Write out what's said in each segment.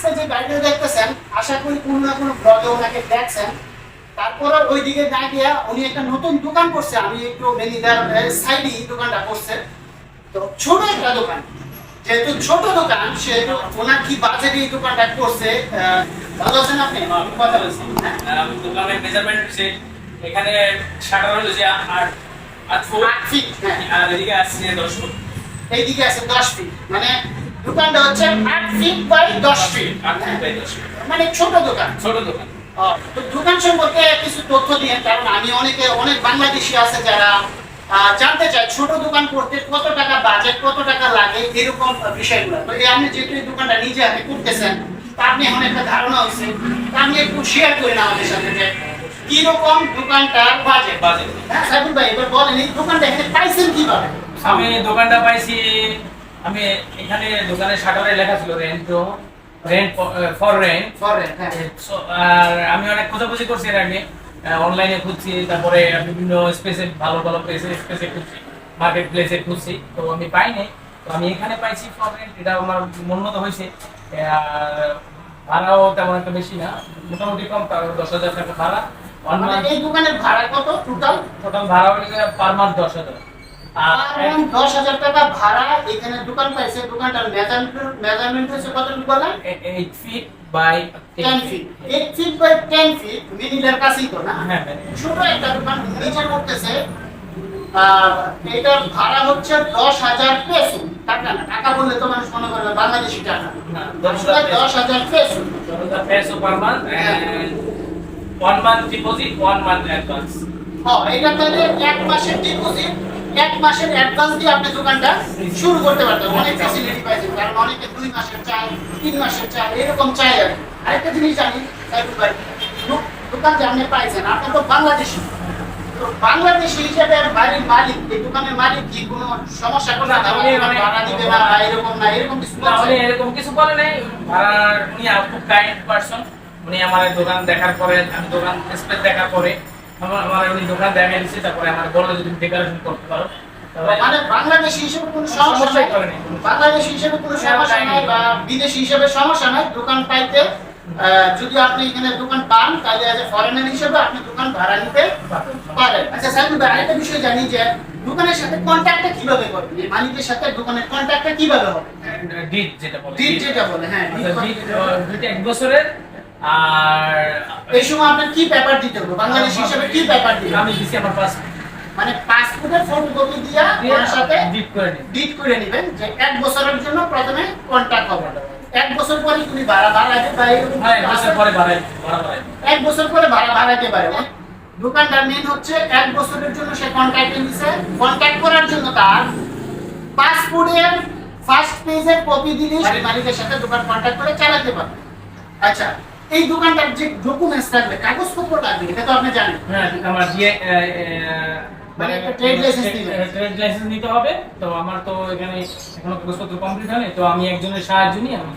আজকে যে গাড়িটা দেখতেছেন আশা করি কোনো না কোনো ব্লগে ওনাকে দেখছেন। তারপরে ওইদিকে না গিয়া উনি একটা নতুন দোকান করছে। আমি একটু মেনিদার সাইডে দোকানটা করছে। তো ছোট একটা দোকান। যেহেতু ছোট দোকান সেহেতু ওনার কি বাজেটে এই দোকানটা করছে ভালো আছেন আপনি? আমি কথা বলছেন হ্যাঁ? আহ, দোকানের মেজারমেন্ট হচ্ছে এখানে শাটার হলো যে আট আট ফুট আট ফিট হ্যাঁ। আর এদিকে আসছে দশ ফুট এইদিকে আছে দশ ফিট মানে দোকানটা হচ্ছে আট ফিট বাই দশ ফিট মানে ছোট দোকান। ছোট দোকান। তো দোকান সম্পর্কে কিছু তথ্য দিয়ে কারণ আমি অনেকে অনেক বাংলাদেশি আছে যারা জানতে চায় ছোট দোকান করতে কত টাকা বাজেট কত টাকা লাগে এরকম বিষয়গুলো। তো আপনি যেহেতু এই দোকানটা নিজে হাতে করতেছেন আপনি এখন একটা ধারণা তা আপনি একটু শেয়ার করেন আমাদের সাথে যে কীরকম দোকানটার বাজেট বাজেট হ্যাঁ সাইফুল ভাই এবার বলেন এই দোকানটা এখানে পাইছেন কীভাবে? আমি দোকানটা পাইছি আমি এখানে দোকানে শাটারে লেখা ছিল রেন্ট রেন্ট ফর রেন্ট করেন হ্যাঁ। আর আমি অনেক খোঁজাখুঁজি করছি এর আগে। অনলাইনে খুঁজছি তারপরে বিভিন্ন স্পেসে ভালো ভালো প্লেসে স্পেসে খুঁজছি মার্কেট প্লেসে খুঁজছি। তো আমি পাইনি তো আমি এখানে পাইছি ফর রেন্ট এটা আমার মনোনীত হয়েছে। ভাড়াও তেমন একটা বেশি না মোটামুটি কম কারণ দশ হাজার টাকা ভাড়া। মানে এই দোকানের ভাড়া কত টোটাল টোটাল ভাড়া হলে পার মান্থ দশ হাজার। দশ হাজার টাকা ভাড়া এখানে দোকান পাইছে দোকানটার মেজারমেন্ট মেজারমেন্ট হচ্ছে কতটুকু বলেন eight feet by ten feet eight feet by ten feet মিনিলের কাছেই তো না? হ্যাঁ হ্যাঁ। ছোট একটা দোকান নিচে করতেছে এটার ভাড়া হচ্ছে দশ হাজার পেসো। টাকা না টাকা বললে তো মানুষ মনে করবে বাংলাদেশি টাকা। দশ হাজার peso. Peso. month and one month deposit, one month হ্যাঁ এটা তাহলে এক মাসের ডিপোজিট এক মাসের অ্যাডভান্স দিয়ে আপনি দোকানটা শুরু করতে পারতেন। অনেক ফ্যাসিলিটি পাইছেন কারণ অনেকে দুই মাসের চায় তিন মাসের চায় এরকম চাই আর। আরেকটা জিনিস জানি সাইফুল ভাই দোকান যে আপনি পাইছেন আপনি তো বাংলাদেশি। তো বাংলাদেশি হিসেবে আর বাড়ির মালিক এই দোকানের মালিক কি কোনো সমস্যা করে না মানে- ভাড়া দিবে না এরকম না এরকম কিছু না, এরকম কিছু বলে নাই। ভাড়ার উনি খুব কাইন্ড পারসন উনি আমার দোকান দেখার পরে আমি দোকান স্পেস দেখার পরে আমার আমার উনি দোকান দেখাই দিচ্ছে তারপরে আমার বলল যদি ডেকোরেশন করতে পারো মানে বাংলাদেশি হিসেবে কোনো সমস্যা নাই। বাংলাদেশি হিসেবে কোনো সমস্যা নাই বা বিদেশি হিসেবে সমস্যা নাই। দোকান পাইতে যদি আপনি এখানে দোকান পান তাহলে এজ এ ফরেনার হিসেবে আপনি দোকান ভাড়া নিতে পারেন। আচ্ছা স্যার ভাই আরেকটা বিষয় জানি যে দোকানের সাথে কন্ট্যাক্টটা কীভাবে করবেন এই মালিকের সাথে দোকানের কন্ট্যাক্টটা কীভাবে হবে? ডিট যেটা বলে ডিট যেটা বলে হ্যাঁ আচ্ছা, এক বছরের আর এই সময় আপনার কি পেপার দিতে হবে? বাংলাদেশ হিসেবে কি পেপার দিতে আমি দিছি আমার পাস মানে পাসপোর্টের ফটোকপি দিয়া ওনার সাথে ডিট করে নিই ডিট করে নেবেন যে এক বছরের জন্য প্রথমে কন্ট্যাক্ট হবে। এক বছর পরে তুমি ভাড়া বাড়াতে পারে। হ্যাঁ এক বছর পরে ভাড়া এক বছর পরে ভাড়া বাড়াতে পারে। দোকানদার মেন হচ্ছে এক বছরের জন্য সে কন্ট্রাক্টে নিছে কন্ট্যাক্ট করার জন্য তার পাসপোর্টের ফার্স্ট পেজের কপি দিলে মালিকের সাথে দোকান কন্ট্যাক্ট করে চালাতে পারবে। আচ্ছা এই দোকানটার যে ডকুমেন্টস থাকবে কাগজপত্র লাগবে এটা তো আপনি জানেন হ্যাঁ আমার দিয়ে মানে license নিবে। ট্রেড লাইসেন্স নিতে হবে তো আমার তো এখানে এখনও কাগজপত্র কমপ্লিট হয়নি তো আমি একজনের সাহায্য নিয়ে আমি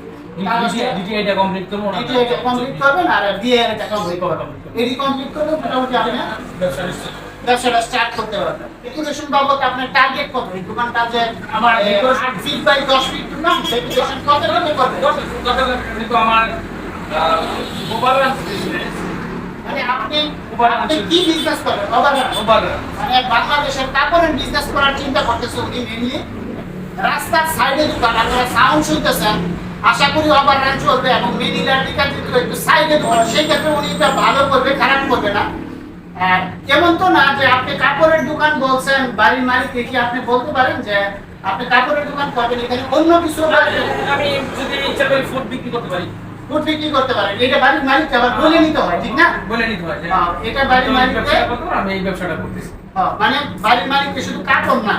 ডিটিআইটা কমপ্লিট করব না এটি কমপ্লিট করবেন আর বিএর এটা কমপ্লিট করবেন এটি কমপ্লিট করলে মোটামুটি আপনি ব্যবসা ব্যবসাটা স্টার্ট করতে পারবেন ডেকোরেশন বাবদ আপনার টার্গেট কত এই দোকানটা যে আমার আমার আট ফিট বাই দশ ফিট না কত আমার মানে আপনি মানে কাপড়ের দোকান আশা করি চলবে এবং দিকে একটু সাইডে দোকান সেই ক্ষেত্রে উনি ভালো করবে, খারাপ করবে না। এমন তো না যে আপনি কাপড়ের দোকান বলছেন, বাড়ির মালিক কি আপনি বলতে পারেন যে আপনি কাপড়ের দোকান করবেন এখানে অন্য কিছু আমি যদি ইচ্ছা করি ফুড বিক্রি করতে পারি। ফুড বিক্রি করতে পারেন এটা বাড়ির মালিক আবার বলে নিতে হয় ঠিক না? বলে নিতে হয় হ্যাঁ, এটা বাড়ির ব্যবসাটা আমি এই ব্যবসাটা করতেছি। হ্যাঁ, মানে বাড়ির মালিককে শুধু কাপড় না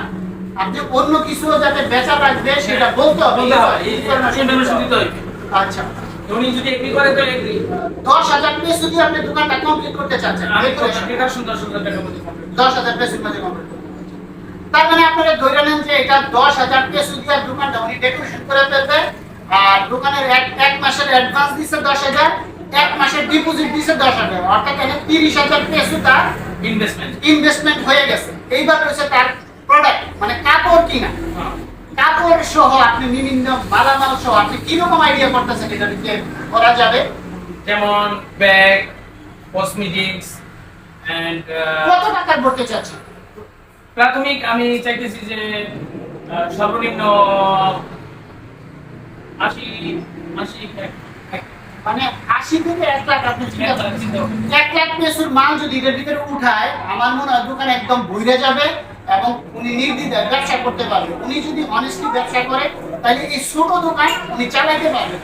আপনি অন্য কিছু যাতে বেচা রাখবে সেটা বলতে হবে। আচ্ছা। উনি যদি এগ্রি করে তো এগ্রি দশ হাজার পিস যদি আপনি দোকানটা কমপ্লিট করতে চাচ্ছেন আমি টাকা সুন্দর সুন্দর টাকা মধ্যে কমপ্লিট তার মানে আপনারা ধরে নেন যে এটা দশ হাজার পিস যদি দোকানটা উনি ডেকোরেশন করে ফেলবে দোকানের এক এক মাসের অ্যাডভান্স দিচ্ছে দশ হাজার এক মাসের ডিপোজিট দিচ্ছে দশ হাজার। অর্থাৎ এখানে তিরিশ হাজার পেসু তার ইনভেস্টমেন্ট ইনভেস্টমেন্ট হয়ে গেছে। এইবার রয়েছে তার প্রোডাক্ট মানে কাপড় কিনা। কাপড় সহ আপনি বিভিন্ন মালামাল সহ আপনি কীরকম আইডিয়া করতেছেন এটা দিয়ে করা যাবে? যেমন ব্যাগ কসমেটিক্স অ্যান্ড কত টাকার করতে চাচ্ছেন প্রাথমিক আমি চাইতেছি যে সর্বনিম্ন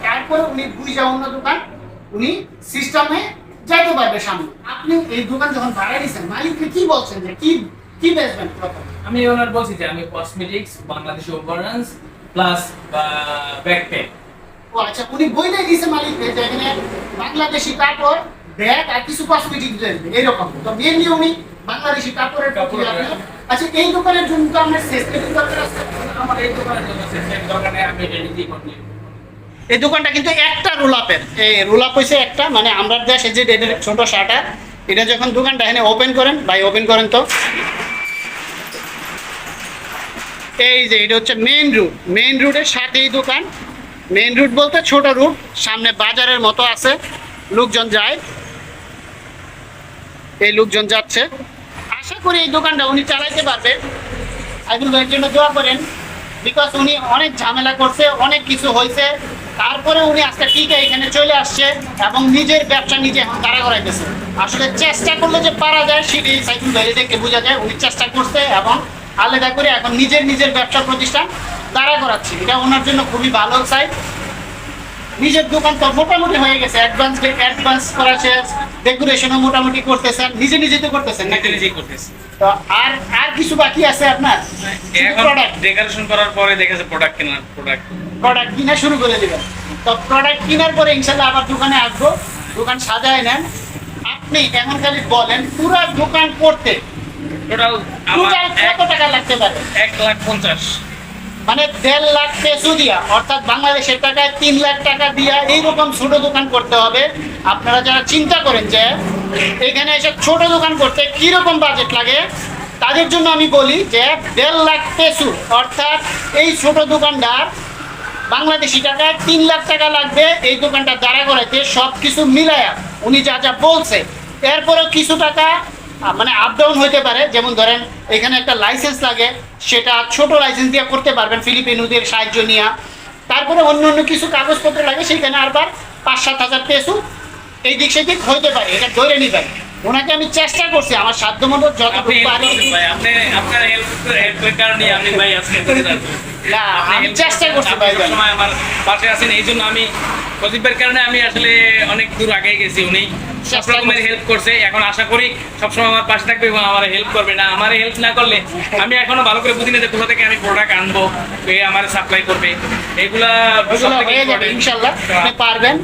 তারপরে উনি বুঝা অন্য দোকান উনি সিস্টেমে যাইতে পারবে সামনে। আপনি এই দোকান যখন ভাড়া দিচ্ছেন, মালিককে কি বলছেন যে কি কি বেচবেন আমি ওনার বলছি যে আমি কসমেটিক্স বাংলাদেশি ওভারন্স প্লাস ব্যাকপ্যাক ও আচ্ছা উনি বইটাই দিয়েছে মালিককে যে এখানে বাংলাদেশি কাপড় ব্যাগ আর কিছু কসমেটিক এরকম তো মেনলি উনি বাংলাদেশি কাপড়ের কাপড়ের, আচ্ছা এই দোকানের জন্য তো আমরা সেসমেটিক দরকার আছে। আমার এই দোকানের জন্য system দরকার নেই, আমি নিজেই করি। এই দোকানটা কিন্তু একটা রোলাপের। এই রোল আপ হয়েছে একটা মানে আমরা দেশে যে ছোট শাটার এটা যখন দোকানটা এখানে ওপেন করেন ভাই ওপেন করেন তো। এই যে, এটা হচ্ছে মেইন রুট মেইন রুটের সাথেই দোকান। মেইন রুট বলতে ছোট রুট সামনে বাজারের মতো আছে। লোকজন যায়। এই লোকজন যাচ্ছে। আশা করি এই দোকানটা উনি চালাইতে পারবে। আইবুল ভাইয়ের জন্য দোয়া করেন বিকজ উনি অনেক ঝামেলা করছে, অনেক কিছু হয়েছে তারপরে উনি আজকে টিকে এখানে চলে আসছে এবং নিজের ব্যবসা নিজে এখন দাঁড়া করাইতেছে। আসলে চেষ্টা করলে যে পারা যায় সেটি সাইকুল ভাই দেখে বোঝা যায়। উনি চেষ্টা করছে এবং আলাদা করে এখন নিজের নিজের ব্যবসা প্রতিষ্ঠান দাঁড়া করাচ্ছে। এটা ওনার জন্য খুবই ভালো সাইড নিজের দোকান তো মোটামুটি হয়ে গেছে। অ্যাডভান্স অ্যাডভান্স করা শেষ ডেকোরেশনও মোটামুটি করতেছেন নিজে নিজে তো করতেছেন নাকি? নিজে নিজেই করতেছি। তো আর আর কিছু বাকি আছে আপনার? প্রোডাক্ট ডেকোরেশন করার পরে দেখেছে প্রোডাক্ট কেনার প্রোডাক্ট প্রোডাক্ট কিনা শুরু করে দিবেন তো প্রোডাক্ট কেনার পরে ইনশাল্লাহ আবার দোকানে আসব। দোকান সাজায় নেন। আপনি এখন খালি বলেন পুরো দোকান করতে টোটাল আমার টোটাল এক কত টাকা লাগতে পারে? এক লাখ পঞ্চাশ। মানে দেড় লাখ পেসো দিয়া অর্থাৎ বাংলাদেশের টাকায় তিন লাখ টাকা দিয়া এইরকম ছোট দোকান করতে হবে। আপনারা যারা চিন্তা করেন যে এখানে এসে ছোট দোকান করতে কীরকম বাজেট লাগে তাদের জন্য আমি বলি যে দেড় লাখ পেসু অর্থাৎ এই ছোট দোকানদার বাংলাদেশি টাকায় তিন লাখ টাকা লাগবে এই দোকানটা দাঁড়া করাইতে সব কিছু মিলায়া উনি যা যা বলছে। এরপরেও কিছু টাকা মানে আপ ডাউন হইতে পারে। যেমন ধরেন এখানে একটা লাইসেন্স লাগে সেটা ছোট লাইসেন্স দিয়ে করতে পারবেন ফিলিপিনুদের সাহায্য নিয়ে। তারপরে অন্য অন্য কিছু কাগজপত্র লাগে সেখানে আবার পাঁচ সাত হাজার পেসু এই দিক সেদিক হইতে পারে এটা ধরে নিবেন। ওনাকে আমি চেষ্টা করছি আমার সাধ্য মতো যতটুকু পারি। কারণে আমি না চেষ্টা করছি ভাই আমার পাশে আছেন এই জন্য আমি প্রদীপের কারণে আমি আসলে অনেক দূর আগে গেছি উনি। সব রকমের হেল্প করছে। এখন আশা করি সবসময় আমার পাশে থাকবে এবং আমার হেল্প করবে। না আমার হেল্প না করলে আমি এখনও ভালো করে বুঝি না যে কোথা থেকে আমি প্রোডাক্ট আনব আমার সাপ্লাই করবে। এগুলা হয়ে যাবে ইনশাল্লাহ। আপনি পারবেন।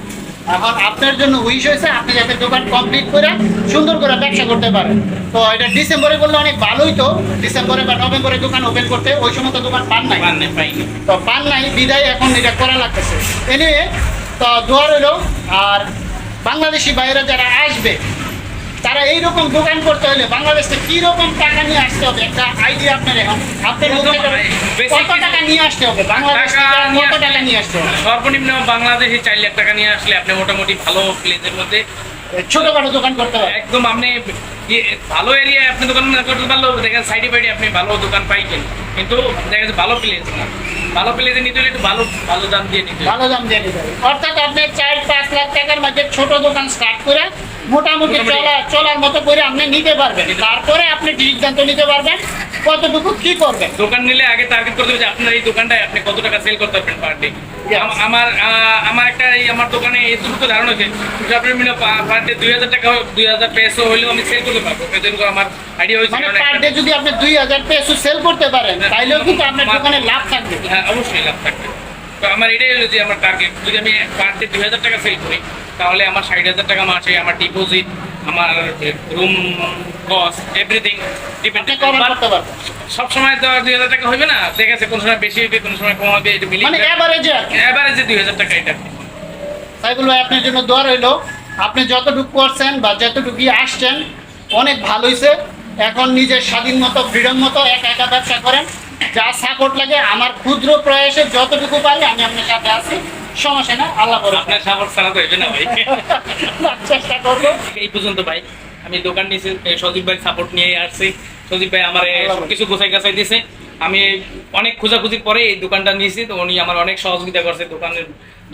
এখন আপনার জন্য উইশ হয়েছে আপনি যাতে দোকান কমপ্লিট করে সুন্দর করে ব্যবসা করতে পারেন। তো এটা ডিসেম্বরে করলে অনেক ভালোই তো। ডিসেম্বরে বা নভেম্বরে দোকান ওপেন করতে ওই সময় তো দোকান পান নাই। পান নাই, তো পান নাই বিদায় এখন এটা করা লাগতেছে। এনিওয়ে তো দোয়া রইল আর বাংলাদেশি বাইরে যারা আসবে তারা এইরকম দোকান করতে হলে বাংলাদেশে কি রকম টাকা নিয়ে আসতে হবে? একটা আইডিয়া আপনার এখন। আপনার কত টাকা নিয়ে আসতে হবে? বাংলাদেশ কত টাকা নিয়ে আসতে হবে? সর্বনিম্ন বাংলাদেশি চার লাখ টাকা নিয়ে আসলে আপনি মোটামুটি ভালো প্লেসের মধ্যে ছোটখাটো দোকান করতে হবে। একদম আপনি ইয়ে- ভালো এরিয়ায় আপনি দোকান করতে পারলেও দেখেন সাইডে বাইডে আপনি ভালো দোকান পাইছেন কিন্তু দেখা যাচ্ছে ভালো প্লেস না। ভালো প্লেসে নিতে হলে একটু ভালো ভালো দাম দিয়ে নিতে ভালো দাম দিয়ে হবে। অর্থাৎ আপনি চার পাঁচ লাখ টাকার মধ্যে ছোট দোকান স্টার্ট করে মোটামুটি। চলা চলার মতো করে আপনি নিতে পারবেন। তারপরে আপনি সিদ্ধান্ত নিতে পারবেন কতটুকু কি করবেন। দোকান নিলে আগে টার্গেট করতে হবে যে আপনার এই দোকানটায় আপনি কত টাকা সেল করতে পারবেন পার ডে আমার আমার একটা এই আমার দোকানে এতটুকু ধারণা হচ্ছে সর্বনিম্ন পার ডে দুই হাজার টাকা দুই হাজার পেসো হলেও আমি সেল করতে পারব। এজন্য আমার আইডিয়া হয়েছে। মানে পার ডে যদি আপনি দুই হাজার পেসো সেল করতে পারেন তাইলেও কিন্তু আপনার দোকানে লাভ থাকবে। হ্যাঁ অবশ্যই লাভ থাকবে। তো আমার এটাই হলো যে আমার টার্গেট যদি আমি পার ডে দুই হাজার টাকা সেল করি তাহলে আমার ষাট হাজার টাকা মাসে আমার ডিপোজিট আমার রুম কস্ট এভরিথিং ডিপেন্ড করতে পারবেন। সব সময় তো দুই হাজার টাকা হবে না দেখা যাচ্ছে কোনো সময় বেশি হবে কোনো সময় কম হবে এটা মানে এভারেজে এভারেজে দুই হাজার টাকা এটা। সাইকুল ভাই আপনার জন্য দোয়া রইল। আপনি যতটুকু করছেন বা যতটুকু আসছেন অনেক ভালো হয়েছে এখন নিজের স্বাধীন মতো ফ্রিডম মতো একা একা ব্যবসা করেন। যা সাপোর্ট লাগে আমার ক্ষুদ্র প্রয়াসে যতটুকু পারি আমি আপনার সাথে আছি। সমস্যা না আল্লাহ করে আপনার সাপোর্ট ছাড়া তো হইবে না ভাই। চেষ্টা করব। এই পর্যন্ত ভাই আমি দোকান নিয়েছি সজীব ভাই সাপোর্ট নিয়ে আসছি। সজীব ভাই আমার কিছু গোছাই গাছাই দিয়েছে আমি অনেক খোঁজাখুঁজির পরে এই দোকানটা নিয়েছি। তো উনি আমার অনেক সহযোগিতা করছে দোকানের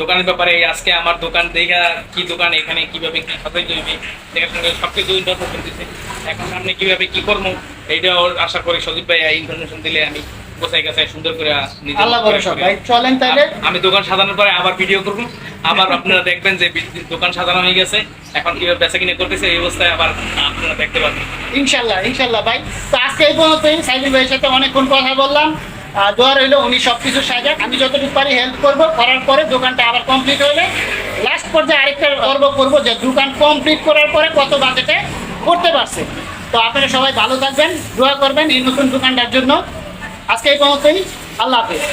দোকানের ব্যাপারে আজকে আমার দোকান দেখা কি দোকান এখানে কীভাবে কি সাজাই তৈরি দেখার সঙ্গে সব কিছু ইনফরমেশন দিচ্ছে এখন সামনে কীভাবে কি করব এইটাও আশা করি সজীব ভাই ইনফরমেশন দিলে আমি গোছাই গাছাই সুন্দর করে আল্লাহ ভরসা। ভাই চলেন তাহলে আমি দোকান সাজানোর পরে আবার ভিডিও করব। আবার আপনারা দেখবেন যে দোকান সাজানো হয়ে গেছে। এখন কীভাবে বেচা কিনে করতেছে এই অবস্থায় আবার আপনারা দেখতে পাবেন। ইনশাল্লাহ ইনশাল্লাহ ভাই। তো আজকে এই পর্যন্তই সাইদুল ভাইয়ের সাথে অনেকক্ষণ কথা বললাম। দোয়া রইল, উনি সব কিছু সাজাক। আমি যতটুকু পারি হেল্প করব। করার পরে দোকানটা আবার কমপ্লিট হলে লাস্ট পর্যায়ে আরেকটা গর্ব করব যে দোকান কমপ্লিট করার পরে কত বাজেটে করতে পারছে। তো আপনারা সবাই ভালো থাকবেন, দোয়া করবেন এই নতুন দোকানটার জন্য। আজকে এই পর্যন্তই। আল্লাহ হাফেজ।